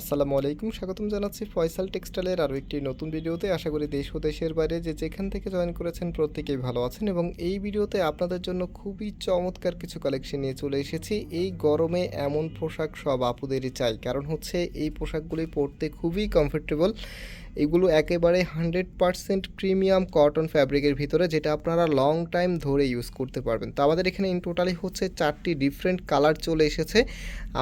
আসসালামু আলাইকুম, স্বাগতম জানাচ্ছি ফয়সাল টেক্সটাইলের আরও একটি নতুন ভিডিওতে। আশা করি দেশ ও দেশের বাইরে যে যেখান থেকে জয়েন করেছেন প্রত্যেকেই ভালো আছেন এবং এই ভিডিওতে আপনাদের জন্য খুবই চমৎকার কিছু কালেকশন নিয়ে চলে এসেছি। এই গরমে এমন পোশাক সব আপুদেরই চাই, কারণ হচ্ছে এই পোশাকগুলি পরতে খুবই কমফোর্টেবল এগুলো একেবারে হান্ড্রেড পারসেন্ট প্রিমিয়াম কটন ফ্যাব্রিকের ভিতরে, যেটা আপনারা লং টাইম ধরে ইউজ করতে পারবেন। তো আমাদের এখানে ইন টোটালি হচ্ছে চারটি ডিফারেন্ট কালার চলে এসেছে।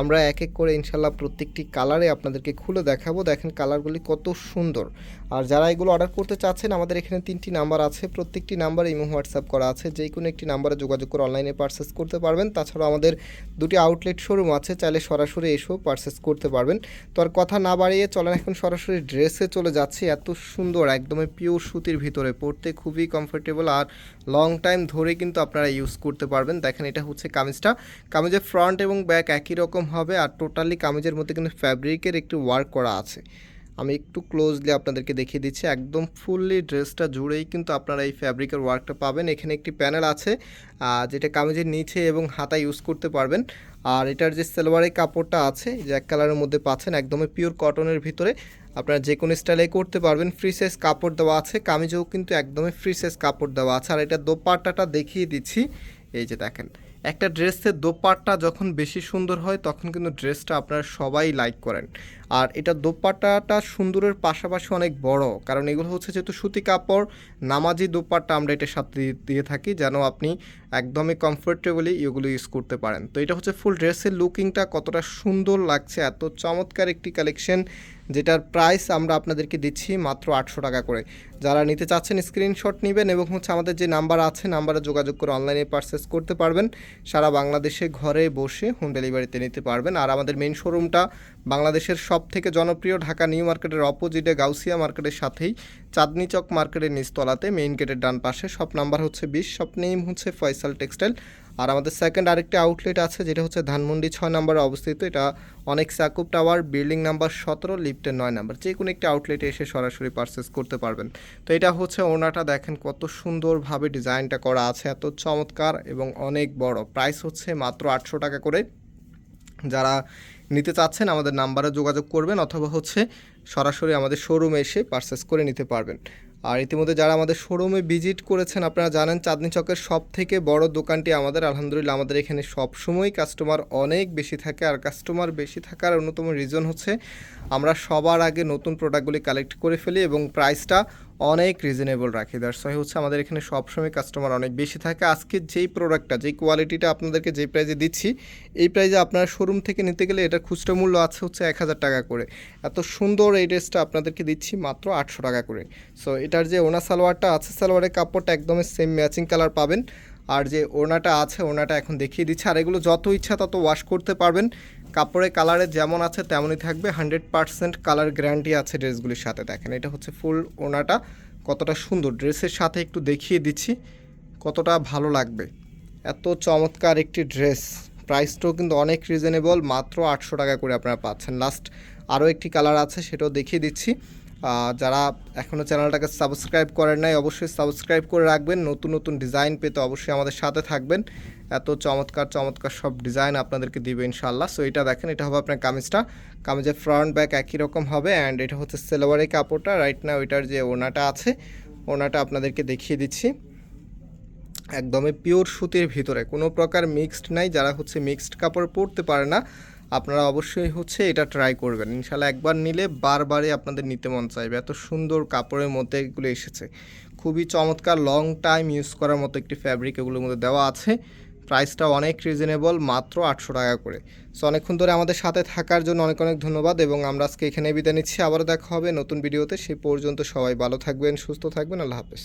আমরা এক এক করে ইনশাল্লাহ প্রত্যেকটি কালারে আপনাদেরকে খুলে দেখাবো। দেখেন কালারগুলি কত সুন্দর। আর যারা এগুলো অর্ডার করতে চাচ্ছেন, আমাদের এখানে তিনটি নাম্বার আছে। প্রত্যেকটি নাম্বারে ইমো হোয়াটসঅ্যাপ করা আছে। যে কোনো একটি নাম্বারে যোগাযোগ করে অনলাইনে পারচেস করতে পারবেন। তাছাড়াও আমাদের দুটি আউটলেট শোরুম আছে। চাইলে সরাসরি এসেও পারচেস করতে পারবেন। তো আর কথা না বাড়িয়ে চলেন এখন সরাসরি ড্রেসে চলে যাচ্ছি এত সুন্দর, একদমই পিওর সুতির ভিতরে। পরতে খুবই কমফোর্টেবল আর লং টাইম ধরে কিন্তু আপনারা ইউজ করতে পারবেন। দেখেন এটা হচ্ছে কামিজটা। কামিজের ফ্রন্ট এবং ব্যাক একই রকম হবে আর টোটালি কামিজের মধ্যে কিন্তু ফ্যাব্রিকের একটি ওয়ার্ক করা আছে। আমি একটু ক্লোজলি আপনাদেরকে দেখিয়ে দিচ্ছি, একদম ফুললি ড্রেসটা জুড়েই কিন্তু আপনারা এই ফ্যাব্রিকের ওয়ার্কটা পাবেন। এখানে একটি প্যানেল আছে যেটা কামিজের নিচে এবং হাতা ইউজ করতে পারবেন। আর এটার যে সেলোয়ারের কাপড়টা আছে, যে এক কালারের মধ্যে পাচ্ছেন, একদমই পিওর কটনের ভিতরে। আপনারা যে কোনো স্টাইলে করতে পারবেন। ফ্রি সাইজ কাপড় দেওয়া আছে। কামিজেও কিন্তু একদমই ফ্রি সাইজ কাপড় দেওয়া আছে। আর এটা দোপাট্টাটা দেখিয়ে দিচ্ছি। এই যে দেখেন, একটা ড্রেসের দোপাট্টা যখন বেশি সুন্দর হয়, তখন কিন্তু ড্রেসটা আপনারা সবাই লাইক করেন। আর এটা দোপাট্টাটা সুন্দরের পাশাপাশি অনেক বড়। কারণ এগুলো হচ্ছে যেহেতু সুতি কাপড়, নামাজি দোপাট্টা আমরা এটার সাথে দিয়ে- দিয়ে থাকি যেন আপনি একদমই কমফোর্টেবলি এগুলো ইউজ করতে পারেন। তো এটা হচ্ছে ফুল ড্রেসের লুকিংটা কতটা সুন্দর লাগছে। এত চমৎকার একটি কালেকশন যেটার প্রাইস আমরা আপনাদেরকে দিচ্ছি মাত্র আটশো টাকা করে। যারা নিতে চাচ্ছেন স্ক্রিনশট নেবেন এবং হচ্ছে আমাদের যে নাম্বার আছে নাম্বারে যোগাযোগ করে অনলাইনে পারচেস করতে পারবেন। সারা বাংলাদেশে ঘরে বসে হোম ডেলিভারিতে নিতে পারবেন। আর আমাদের মেন শোরুমটা বাংলাদেশের সব থেকে জনপ্রিয় ঢাকা নিউ মার্কেটের অপোজিটে গাউসিয়া মার্কেটের সাথেই চাঁদনি চক মার্কেটের নিচতলাতে মেইন গেটের ডান পাশে। সব নাম্বার হচ্ছে বিশ সব নেম হচ্ছে ফয়সাল টেক্সটাইল আর আমাদের সেকেন্ড আরেকটি আউটলেট আছে, যেটা হচ্ছে ধানমন্ডি ছয় নম্বরে অবস্থিত। এটা অনেক সাকুব টাওয়ার বিল্ডিং নাম্বার সতেরো লিফটের নয় নাম্বার। যে কোনো একটি আউটলেটে এসে সরাসরি পারচেস করতে পারবেন। তো এটা হচ্ছে ওনাটা, দেখেন কত সুন্দরভাবে ডিজাইনটা করা আছে, এত চমৎকার এবং অনেক বড়। প্রাইস হচ্ছে মাত্র আটশো টাকা করে। যারা নিতে চাচ্ছেন, আমাদের নাম্বারে যোগাযোগ করবেন অথবা হচ্ছে সরাসরি আমাদের শোরুমে এসে পারচেস করে নিতে পারবেন। আর ইতিমধ্যে যারা আমাদের শোরুমে ভিজিট করেছেন, আপনারা জানেন চাঁদনি চকের সব থেকে বড় দোকানটি আমাদের, আলহামদুলিল্লাহ আমাদের এখানে সবসময় কাস্টমার অনেক বেশি থাকে আর কাস্টমার বেশি থাকার অন্যতম রিজন হচ্ছে আমরা সবার আগে নতুন প্রোডাক্টগুলি কালেক্ট করে ফেলি এবং প্রাইসটা অনেক রিজনেবল রাখি। দ্যাটস ওয়াই হচ্ছে আমাদের এখানে সবসময় কাস্টমার অনেক বেশি থাকে। আজকে যেই প্রোডাক্টটা যেই কোয়ালিটিটা আপনাদেরকে যেই প্রাইজে দিচ্ছি, এই প্রাইজে আপনার শোরুম থেকে নিতে গেলে এটার খুচরা মূল্য আছে হচ্ছে এক হাজার টাকা করে। এত সুন্দর এই ড্রেসটা আপনাদেরকে দিচ্ছি মাত্র আটশো টাকা করে। সো এটার যে ওনা সালোয়ারটা আছে, সালোয়ারের কাপড়টা একদমই সেম ম্যাচিং কালার পাবেন। আর যে ওনাটা আছে ওনাটা এখন দেখিয়ে দিচ্ছে। আর এগুলো যত ইচ্ছা তত ওয়াশ করতে পারবেন। কাপড়ের কালারে যেমন আছে, তেমনই থাকবে। হান্ড্রেড পার্সেন্ট কালার গ্যারান্টি আছে ড্রেসগুলির সাথে, দেখেন। এটা হচ্ছে ফুল ওনাটা কতটা সুন্দর। ড্রেসের সাথে একটু দেখিয়ে দিচ্ছি। কতটা ভালো লাগবে। এত চমৎকার একটি ড্রেস। প্রাইসটাও কিন্তু অনেক রিজনেবল মাত্র আটশো টাকা করে আপনারা পাচ্ছেন। লাস্ট আরও একটি কালার আছে, সেটাও দেখিয়ে দিচ্ছি। যারা এখনও চ্যানেলটাকে সাবস্ক্রাইব করেন নাই, অবশ্যই সাবস্ক্রাইব করে রাখবেন। নতুন নতুন ডিজাইন পেতে অবশ্যই আমাদের সাথে থাকবেন। এত চমৎকার চমৎকার সব ডিজাইন আপনাদেরকে দিবে ইনশাল্লাহ সো এটা দেখেন, এটা হবে আপনার কামিজটা। কামিজের ফ্রন্ট ব্যাক একই রকম হবে অ্যান্ড এটা হচ্ছে সেলোয়ারের কাপড়টা। রাইট না ওইটার যে ওনাটা আছে ওনাটা আপনাদেরকে দেখিয়ে দিচ্ছি। একদমই পিওর সুতির ভিতরে, কোনো প্রকার মিক্সড নাই। যারা হচ্ছে মিক্সড কাপড় পরতে পারে না আপনারা অবশ্যই হচ্ছে এটা ট্রাই করবেন। ইনশাল্লাহ একবার নিলে বারবারই আপনাদের নিতে মন চাইবে। এত সুন্দর কাপড়ের মধ্যে এগুলো এসেছে। খুবই চমৎকার লং টাইম ইউজ করার মতো একটি ফ্যাব্রিক এগুলোর মধ্যে দেওয়া আছে। প্রাইসটা অনেক রিজনেবল মাত্র আটশো টাকা করে। সো অনেকক্ষণ ধরে আমাদের সাথে থাকার জন্য অনেক অনেক ধন্যবাদ এবং আমরা আজকে এখানে বিদায় নিচ্ছি। আবারও দেখা হবে নতুন ভিডিওতে সেই পর্যন্ত সবাই ভালো থাকবেন, সুস্থ থাকবেন। আল্লাহ হাফেজ।